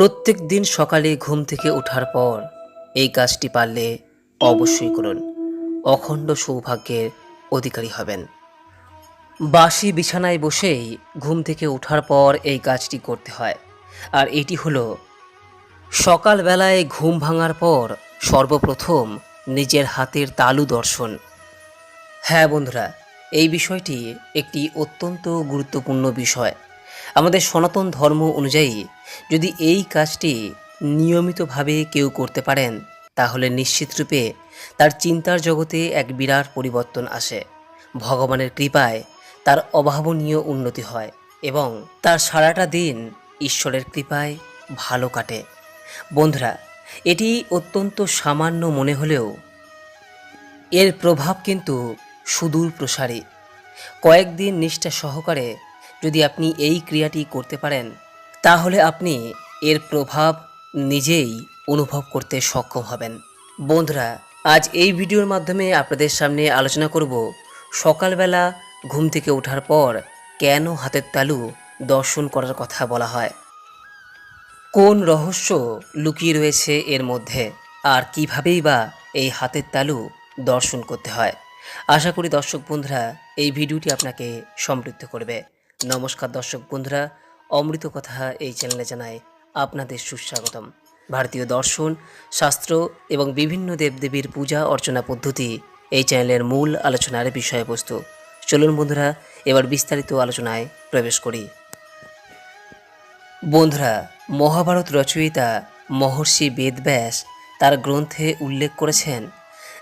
প্রত্যেক দিন সকালে ঘুম থেকে ওঠার পর এই কাজটি পারলে অবশ্যই করুন। অখণ্ড সৌভাগ্যের অধিকারী হবেন। বাসি বিছানায় বসেই ঘুম থেকে ওঠার পর এই কাজটি করতে হয়। আর এটি হলো সকালবেলায় ঘুম ভাঙার পর সর্বপ্রথম নিজের হাতের তালু দর্শন। হ্যাঁ বন্ধুরা, এই বিষয়টি একটি অত্যন্ত গুরুত্বপূর্ণ বিষয়। আমাদের সনাতন ধর্ম অনুযায়ী যদি এই কাজটি নিয়মিতভাবে কেউ করতে পারেন, তাহলে নিশ্চিতরূপে তার চিন্তার জগতে এক বিরাট পরিবর্তন আসে। ভগবানের কৃপায় তার অভাবনীয় উন্নতি হয় এবং তার সারাটা দিন ঈশ্বরের কৃপায় ভালো কাটে। বন্ধুরা, এটি অত্যন্ত সামান্য মনে হলেও এর প্রভাব কিন্তু সুদূর প্রসারী কয়েকদিন নিষ্ঠা সহকারে যদি আপনি এই ক্রিয়াটি করতে পারেন, তাহলে আপনি এর প্রভাব নিজেই অনুভব করতে সক্ষম হবেন। বন্ধুরা, আজ এই ভিডিওর মাধ্যমে আপনাদের সামনে আলোচনা করব সকালবেলা ঘুম থেকে ওঠার পর কেন হাতের তালু দর্শন করার কথা বলা হয়। কোন রহস্য লুকিয়ে রয়েছে এর মধ্যে? আর কিভাবেই বা এই হাতের তালু দর্শন করতে হয়? আশা করি দর্শক বন্ধুরা, এই ভিডিওটি আপনাকে সমৃদ্ধ করবে। নমস্কার দর্শক বন্ধুরা, অমৃত কথা এই চ্যানেলে জানায় আপনাদের সুস্বাগতম। ভারতীয় দর্শন, শাস্ত্র এবং বিভিন্ন দেবদেবীর পূজা অর্চনা পদ্ধতি এই চ্যানেলের মূল আলোচনার বিষয়বস্তু। চলুন বন্ধুরা, এবার বিস্তারিত আলোচনায় প্রবেশ করি। বন্ধুরা, মহাভারত রচয়িতা মহর্ষি বেদব্যাস তার গ্রন্থে উল্লেখ করেছেন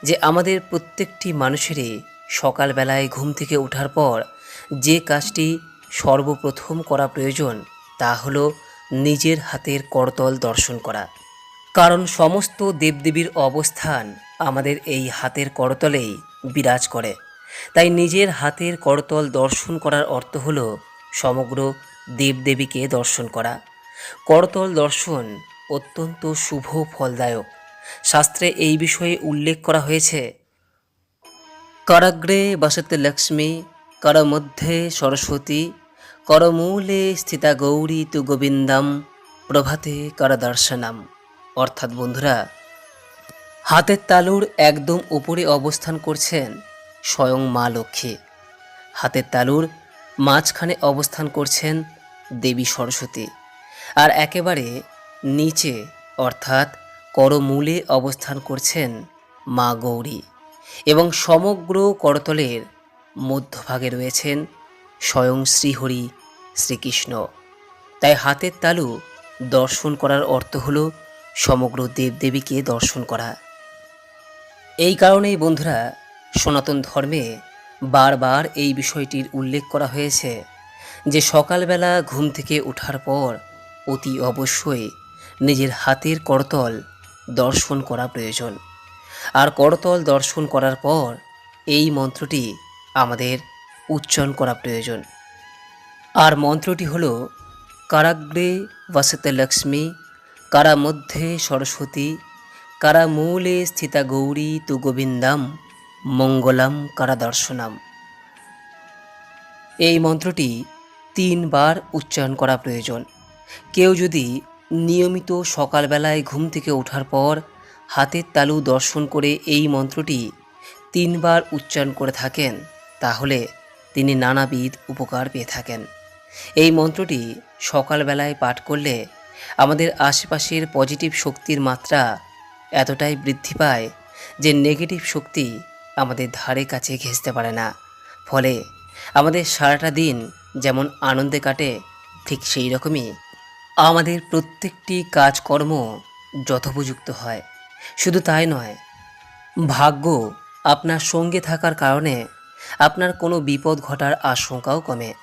যে আমাদের প্রত্যেকটি মানুষেরই সকালবেলায় ঘুম থেকে ওঠার পর যে কাজটি সর্বপ্রথম করা প্রয়োজন তা হলো নিজের হাতের করতল দর্শন করা। কারণ সমস্ত দেবদেবীর অবস্থান আমাদের এই হাতের করতলেই বিরাজ করে। তাই নিজের হাতের করতল দর্শন করার অর্থ হলো সমগ্র দেবদেবীকে দর্শন করা। করতল দর্শন অত্যন্ত শুভ ফলদায়ক। শাস্ত্রে এই বিষয়ে উল্লেখ করা হয়েছে, করাগ্রে বসতে লক্ষ্মী কর মধ্যে সরস্বতী করমূলে স্থিতা গৌরী তু গোবিন্দম, প্রভাতে কর দর্শনম অর্থাৎ বন্ধুরা, হাতের তালুর একদম উপরে অবস্থান করছেন স্বয়ং মা লক্ষ্মী। হাতের তালুর মাঝখানে অবস্থান করছেন দেবী সরস্বতী। আর একেবারে নিচে, অর্থাৎ করমূলে অবস্থান করছেন মা গৌরী। এবং সমগ্র করতলের মধ্যভাগে রয়েছেন স্বয়ং শ্রীহরি শ্রীকৃষ্ণ। তাই হাতের তালু দর্শন করার অর্থ হল সমগ্র দেবদেবীকে দর্শন করা। এই কারণেই বন্ধুরা, সনাতন ধর্মে বারবার এই বিষয়টির উল্লেখ করা হয়েছে যে সকালবেলা ঘুম থেকে ওঠার পর অতি অবশ্যই নিজের হাতের করতল দর্শন করা প্রয়োজন। আর করতল দর্শন করার পর এই মন্ত্রটি আমাদের উচ্চারণ করা প্রয়োজন। আর মন্ত্রটি হল, কারাগ্রে বসতে লক্ষ্মী কারা মধ্যে সরস্বতী কারা মূলে স্থিতা গৌরী তু গোবিন্দাম, মঙ্গলাম কারা দর্শনাম এই মন্ত্রটি তিনবার উচ্চারণ করা প্রয়োজন। কেউ যদি নিয়মিত সকালবেলায় ঘুম থেকে ওঠার পর হাতের তালু দর্শন করে এই মন্ত্রটি তিনবার উচ্চারণ করে থাকেন, তাহলে তিনি নানাবিধ উপকার পেয়ে থাকেন। এই মন্ত্রটি সকালবেলায় পাঠ করলে আমাদের আশেপাশের পজিটিভ শক্তির মাত্রা এতটাই বৃদ্ধি পায় যে নেগেটিভ শক্তি আমাদের ধারে কাছে ঘেঁচতে পারে না। ফলে আমাদের সারাটা দিন যেমন আনন্দে কাটে, ঠিক সেই রকমই আমাদের প্রত্যেকটি কাজকর্ম যথোপযুক্ত হয়। শুধু তাই নয়, ভাগ্য আপনার সঙ্গে থাকার কারণে আপনার কোনো বিপদ ঘটার আশঙ্কাও কমে।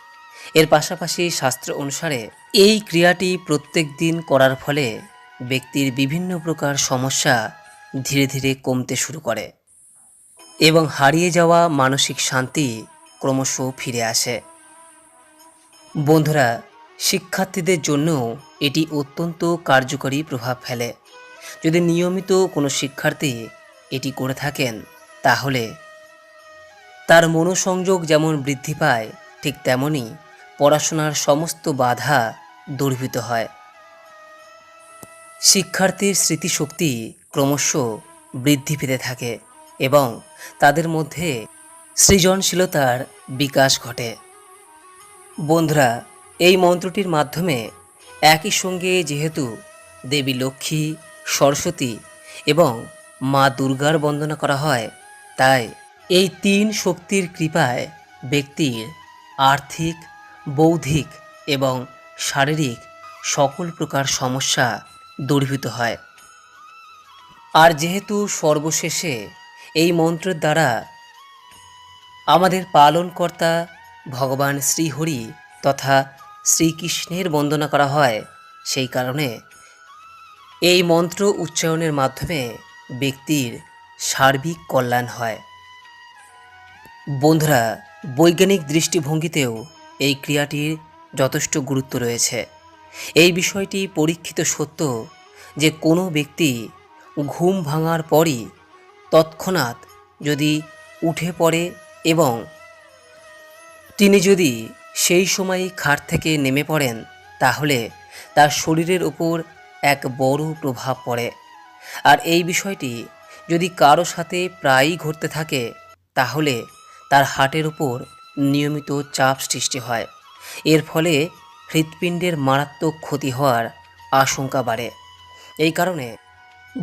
এর পাশাপাশি শাস্ত্র অনুসারে এই ক্রিয়াটি প্রত্যেক দিন করার ফলে ব্যক্তির বিভিন্ন প্রকার সমস্যা ধীরে ধীরে কমতে শুরু করে এবং হারিয়ে যাওয়া মানসিক শান্তি ক্রমশ ফিরে আসে। বন্ধুরা, শিক্ষার্থীদের জন্য এটি অত্যন্ত কার্যকরী প্রভাব ফেলে। যদি নিয়মিত কোনো শিক্ষার্থী এটি করে থাকেন, তাহলে তার মনোসংযোগ যেমন বৃদ্ধি পায়, ঠিক তেমনি পড়াশোনার সমস্ত বাধা দূরীভূত হয়। শিক্ষার্থীর স্মৃতিশক্তি ক্রমশ বৃদ্ধি পেতে থাকে এবং তাদের মধ্যে সৃজনশীলতার বিকাশ ঘটে। বন্ধুরা, এই মন্ত্রটির মাধ্যমে একই সঙ্গে যেহেতু দেবী লক্ষ্মী, সরস্বতী এবং মা দুর্গার বন্দনা করা হয়, তাই এই তিন শক্তির কৃপায় ব্যক্তির আর্থিক বৌদ্ধিক এবং শারীরিক সকল প্রকার সমস্যা দূরীভূত হয়। আর যেহেতু সর্বশেষে এই মন্ত্রের দ্বারা আমাদের পালনকর্তা ভগবান শ্রীহরি তথা শ্রীকৃষ্ণের বন্দনা করা হয়, সেই কারণে এই মন্ত্র উচ্চারণের মাধ্যমে ব্যক্তির সার্বিক কল্যাণ হয়। বন্ধুরা, বৈজ্ঞানিক দৃষ্টিভঙ্গিতেও এই ক্রিয়াটির যথেষ্ট গুরুত্ব রয়েছে। এই বিষয়টি পরীক্ষিত সত্য যে কোনো ব্যক্তি ঘুম ভাঙার পরই তৎক্ষণাৎ যদি উঠে পড়ে এবং তিনি যদি সেই সময়ই খাট থেকে নেমে পড়েন, তাহলে তার শরীরের উপর এক বড় প্রভাব পড়ে। আর এই বিষয়টি যদি কারও সাথে প্রায়ই ঘটতে থাকে, তাহলে তার হার্টের উপর নিয়মিত চাপ সৃষ্টি হয়। এর ফলে হৃৎপিণ্ডের মারাত্মক ক্ষতি হওয়ার আশঙ্কা বাড়ে। এই কারণে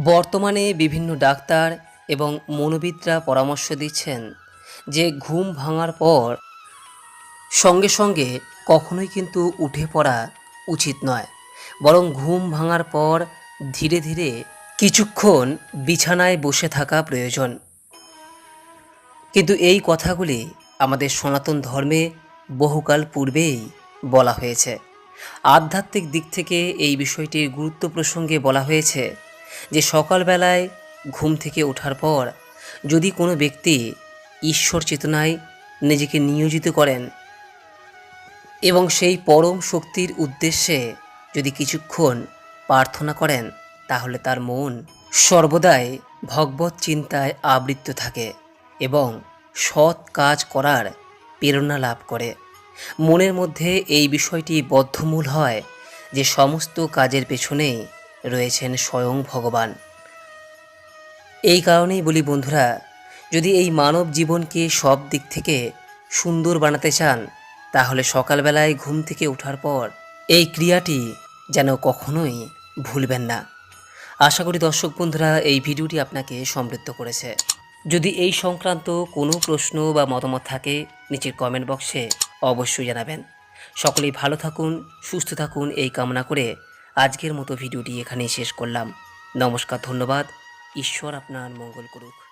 বর্তমানে বিভিন্ন ডাক্তার এবং মনোবিদরা পরামর্শ দিচ্ছেন যে ঘুম ভাঙার পর সঙ্গে সঙ্গে কখনোই কিন্তু উঠে পড়া উচিত নয়। বরং ঘুম ভাঙার পর ধীরে ধীরে কিছুক্ষণ বিছানায় বসে থাকা প্রয়োজন। কিন্তু এই কথাগুলি আমাদের সনাতন ধর্মে বহুকাল পূর্বেই বলা হয়েছে। আধ্যাত্মিক দিক থেকে এই বিষয়টির গুরুত্ব প্রসঙ্গে বলা হয়েছে যে সকালবেলায় ঘুম থেকে ওঠার পর যদি কোনো ব্যক্তি ঈশ্বর চেতনায় নিজেকে নিয়োজিত করেন এবং সেই পরম শক্তির উদ্দেশ্যে যদি কিছুক্ষণ প্রার্থনা করেন, তাহলে তার মন সর্বদাই ভগবত চিন্তায় আবৃত্ত থাকে এবং সৎ কাজ করার প্রেরণা লাভ করে। মনের মধ্যে এই বিষয়টি বদ্ধমূল হয় যে সমস্ত কাজের পেছনেই রয়েছেন স্বয়ং ভগবান। এই কারণেই বলি বন্ধুরা, যদি এই মানব জীবনকে সব দিক থেকে সুন্দর বানাতে চান, তাহলে সকালবেলায় ঘুম থেকে ওঠার পর এই ক্রিয়াটি যেন কখনোই ভুলবেন না। আশা করি দর্শক বন্ধুরা, এই ভিডিওটি আপনাকে সমৃদ্ধ করেছে। যদি এই সংক্রান্ত কোনো প্রশ্ন বা মতামত থাকে, নিচের কমেন্ট বক্সে অবশ্যই জানাবেন। সকলেই ভালো থাকুন, সুস্থ থাকুন, এই কামনা করে আজকের মতো ভিডিওটি এখানেই শেষ করলাম। নমস্কার, ধন্যবাদ। ঈশ্বর আপনার মঙ্গল করুক।